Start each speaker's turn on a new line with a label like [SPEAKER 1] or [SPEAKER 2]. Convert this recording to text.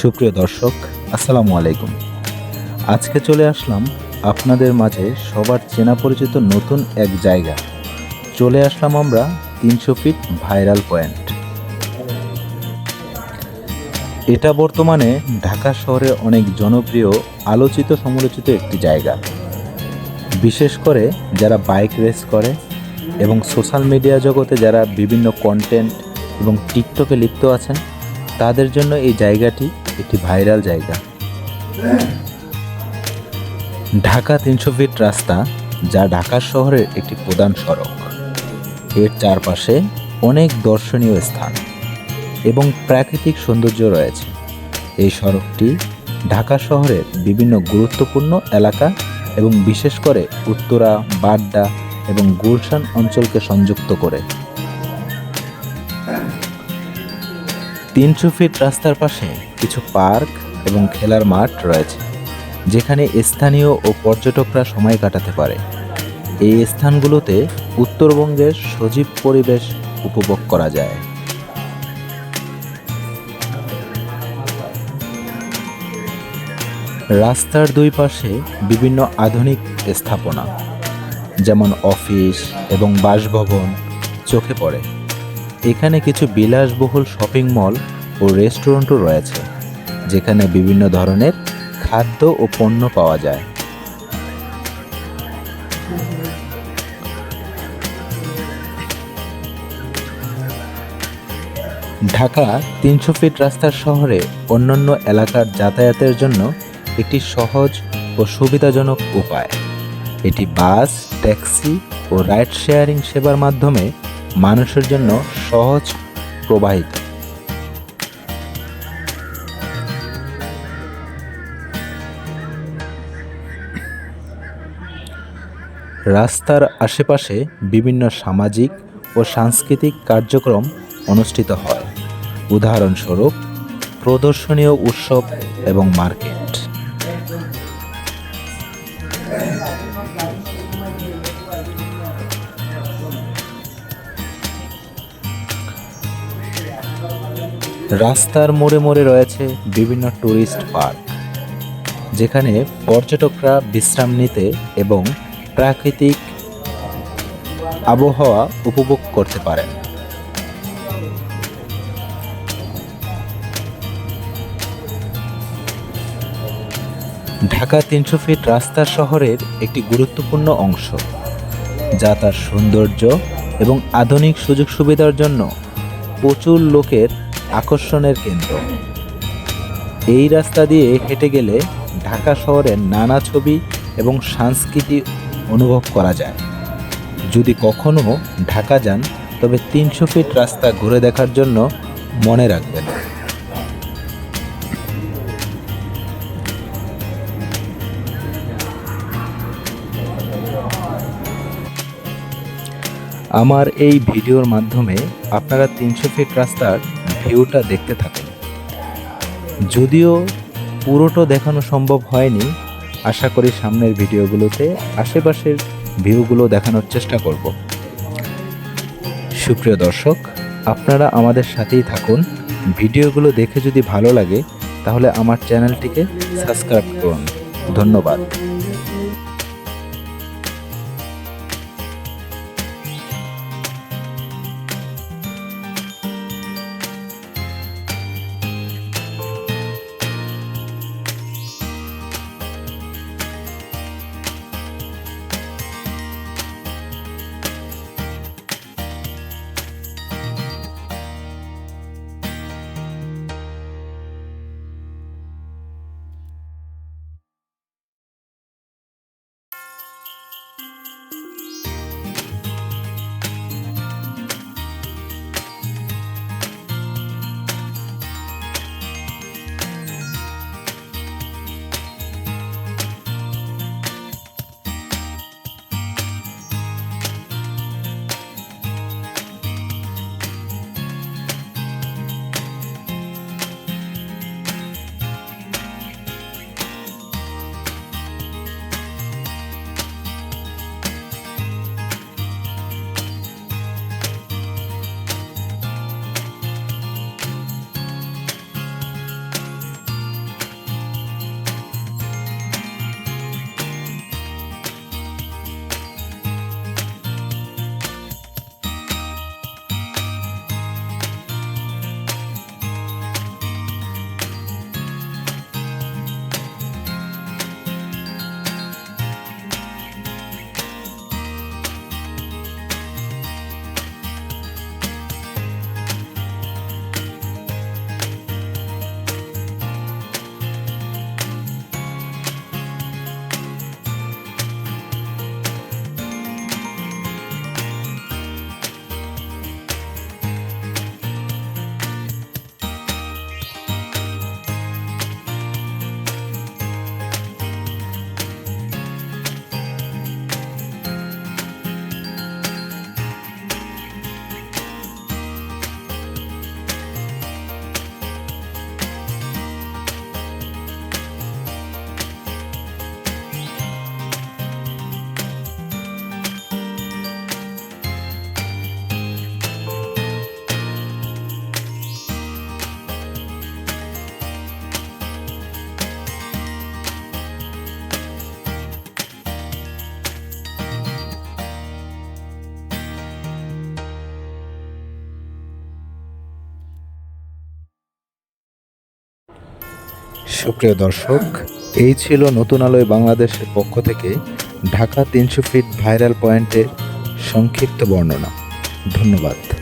[SPEAKER 1] সুপ্রিয় দর্শক, আসসালামু আলাইকুম। আজকে চলে আসলাম আপনাদের মাঝে সবার চেনা পরিচিত নতুন এক জায়গা। চলে আসলাম আমরা তিনশো ফিট ভাইরাল পয়েন্ট। এটা বর্তমানে ঢাকা শহরে অনেক জনপ্রিয়, আলোচিত, সমালোচিত একটি জায়গা। বিশেষ করে যারা বাইক রেস করে এবং সোশ্যাল মিডিয়া জগতে যারা বিভিন্ন কন্টেন্ট এবং টিকটকে লিপ্ত আছেন তাদের জন্য এই জায়গাটি একটি ভাইরাল জায়গা। ঢাকা তিনশো ফিট রাস্তা, যা ঢাকা শহরের একটি প্রধান সড়ক। এর চারপাশে অনেক দর্শনীয় স্থান এবং প্রাকৃতিক সৌন্দর্য রয়েছে। এই সড়কটি ঢাকা শহরের বিভিন্ন গুরুত্বপূর্ণ এলাকা এবং বিশেষ করে উত্তরা, বাড্ডা এবং গুলশান অঞ্চলকে সংযুক্ত করে। তিনশো ফিট রাস্তার পাশে কিছু পার্ক এবং খেলার মাঠ রয়েছে, যেখানে স্থানীয় ও পর্যটকরা সময় কাটাতে পারে। এই স্থানগুলোতে উত্তরবঙ্গের সজীব পরিবেশ উপভোগ করা যায়। রাস্তার দুই পাশে বিভিন্ন আধুনিক স্থাপনা, যেমন অফিস এবং বাসভবন, চোখে পড়ে। এখানে কিছু বিলাসবহুল শপিং মল ও রেস্টুরেন্টও রয়েছে, যেখানে বিভিন্ন ধরনের খাদ্য ও পণ্য পাওয়া যায়। ঢাকা তিনশো ফিট রাস্তার শহরে অন্যান্য এলাকার যাতায়াতের জন্য একটি সহজ ও সুবিধাজনক উপায়। এটি বাস, ট্যাক্সি ও রাইড শেয়ারিং সেবার মাধ্যমে মানুষের জন্য সহজ, প্রবাহিত। রাস্তার আশেপাশে বিভিন্ন সামাজিক ও সাংস্কৃতিক কার্যক্রম অনুষ্ঠিত হয়। উদাহরণস্বরূপ প্রদর্শনীয় উৎসব এবং মার্কেট। রাস্তার মোড়ে মোড়ে রয়েছে বিভিন্ন ট্যুরিস্ট পার্ক, যেখানে পর্যটকরা বিশ্রাম নিতে এবং প্রাকৃতিক আবহাওয়া উপভোগ করতে পারেন। ঢাকা তিনশো ফিট রাস্তা শহরের একটি গুরুত্বপূর্ণ অংশ, যা তার সৌন্দর্য এবং আধুনিক সুযোগ সুবিধার জন্য প্রচুর লোকের আকর্ষণের কেন্দ্র। এই রাস্তা দিয়ে হেঁটে গেলে ঢাকা শহরের নানা ছবি এবং সংস্কৃতি অনুভব করা যায়। যদি কখনও ঢাকা যান, তবে তিনশো ফিট রাস্তা ঘুরে দেখার জন্য মনে রাখবেন। আমার এই ভিডিওর মাধ্যমে আপনারা তিনশো ফিট রাস্তার ভিউটা দেখতে থাকুন। যদিও পুরোটা দেখানো সম্ভব হয়নি, আশা করি সামনের ভিডিওগুলোতে আশেপাশের ভিউগুলো দেখানোর চেষ্টা করব। সুপ্রিয় দর্শক, আপনারা আমাদের সাথেই থাকুন। ভিডিওগুলো দেখে যদি ভালো লাগে, তাহলে আমার চ্যানেলটিকে সাবস্ক্রাইব করুন। ধন্যবাদ। সুপ্রিয় দর্শক, এই ছিল নতুন আলোয় বাংলাদেশের পক্ষ থেকে ঢাকা তিনশো ফিট ভাইরাল পয়েন্টের সংক্ষিপ্ত বর্ণনা। ধন্যবাদ।